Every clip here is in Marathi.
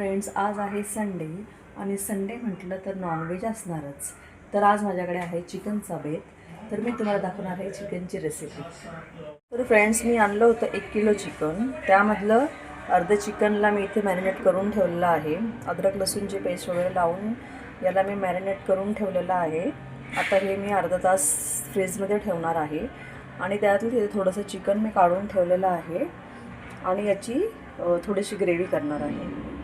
फ्रेंड्स आज आहे संडे आणि संडे म्हटलं तर नॉनव्हेज असणारच. तर आज माझ्याकडे आहे चिकनचा बेत. तर मी तुम्हाला दाखवणार आहे चिकनची रेसिपी तर फ्रेंड्स मी आणलं होतं एक किलो चिकन. त्यामधलं अर्ध चिकनला मी इथे मॅरिनेट करून ठेवलेलं आहे. अद्रक लसूणची पेस्ट वगैरे लावून याला मी मॅरिनेट करून ठेवलेलं आहे. आता हे मी अर्धा तास फ्रीजमध्ये ठेवणार आहे. आणि त्यातलं तिथे थोडंसं चिकन मी काढून ठेवलेलं आहे. आणि याची थोडीशी ग्रेव्ही करणार आहे.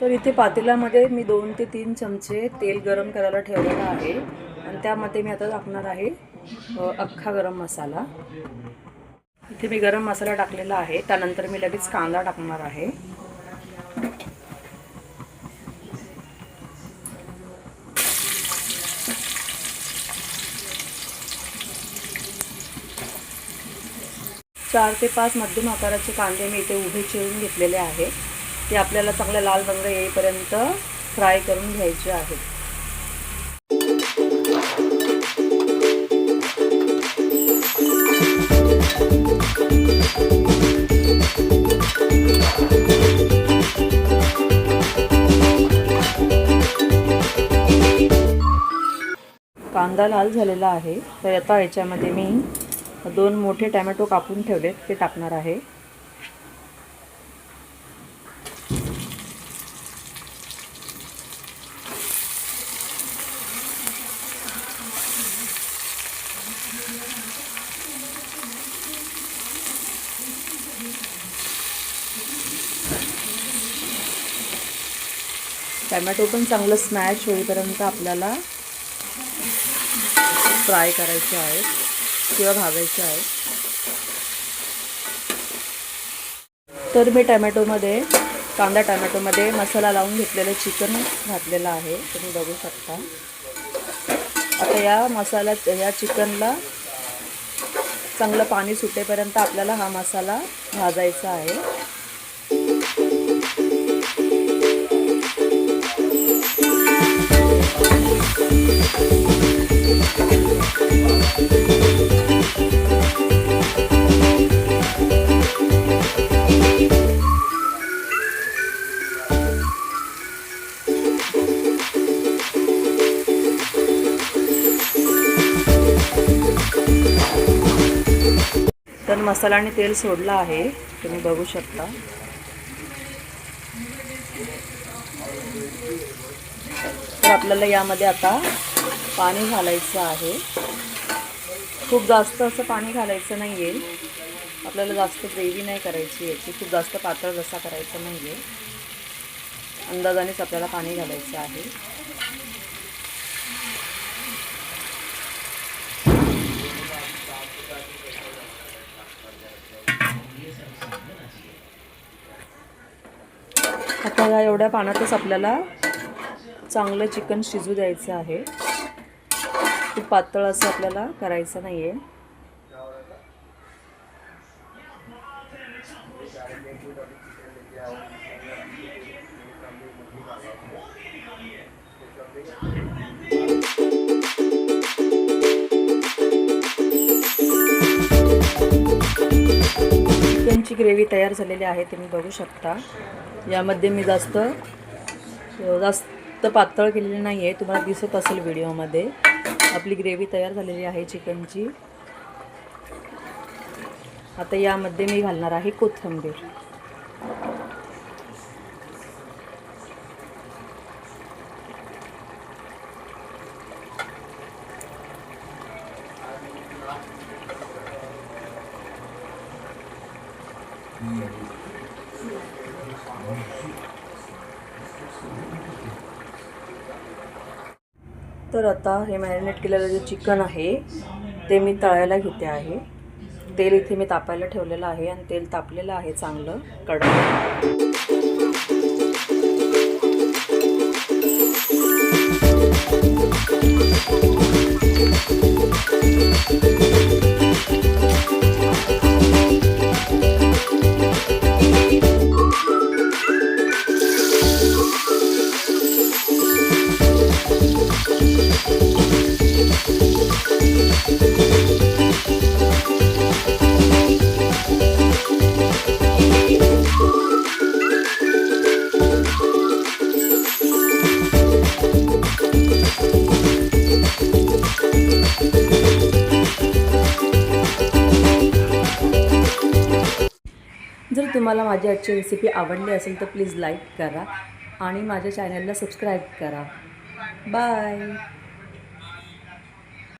तर इथे पातेल्यामध्ये मी दोन ते तीन चमचे तेल गरम करायला ठेवलेलं आहे. आणि त्यामध्ये मी आता टाकणार आहे अख्खा गरम मसाला. इथे मी गरम मसाला टाकलेला आहे. त्यानंतर मी लगेच कांदा टाकणार आहे. चार ते पाच मध्यम आकाराचे कांदे मी इथे उभे चिरून घेतलेले आहेत. ते आपल्याला चांगला लाल रंग येईपर्यंत फ्राय करून घ्यायचे आहेत कांदा लाल झालेला आहे तर आता याच्यामध्ये मी दोन मोठे टॅमॅटो कापून ठेवलेत ते टाकणार आहे. टॅमॅटो पण चांगलं स्मॅश होईपर्यंत आपल्याला फ्राय करायचे आहेत किंवा भाजायचे आहेत. तर मी टॅमॅटोमध्ये कांदा टॅमॅटोमध्ये मसाला लावून घेतलेलं चिकन घातलेलं आहे. तुम्ही बघू शकता. आता या मसाल्यात या चिकनला चांगलं पाणी सुटेपर्यंत आपल्याला हा मसाला भाजायचा आहे. तर मसाला आणि तेल सोडलं आहे. तुम्ही बघू शकता. तर आपल्याला यामध्ये आता पाणी घालायचं आहे. खूप जास्त असं पाणी घालायचं नाही आहे आपल्याला जास्त ग्रेव्ही नाही करायची याची. खूप जास्त पातळ रसा करायचा नाही आहे अंदाजानेच आपल्याला पाणी घालायचं आहे. आता या एवढ्या पाण्यातच आपल्याला चांगलं चिकन शिजू द्यायचं आहे. खूप पातळ असं आपल्याला करायचं नाही आहे चिकनची ग्रेव्ही तयार झालेली आहे तुम्ही बघू शकता. यामध्ये मी जास्त जास्त पातळ केलेली नाही आहे तुम्हाला दिसत असेल व्हिडिओमध्ये. आपली ग्रेव्ही तयार झालेली आहे चिकनची. आता यामध्ये मी घालणार आहे कोथिंबीर. तर आता हे मॅरिनेट केलेलं जे चिकन आहे ते मी तळायला घेते आहे तेल इथे मी तापायला ठेवलेलं आहे आणि तेल तापलेलं आहे चांगलं कडक जर तुम्हाला माझी आजची रेसिपी आवडली असेल तर प्लीज लाईक करा आणि माझ्या चॅनलला सबस्क्राईब करा. बाय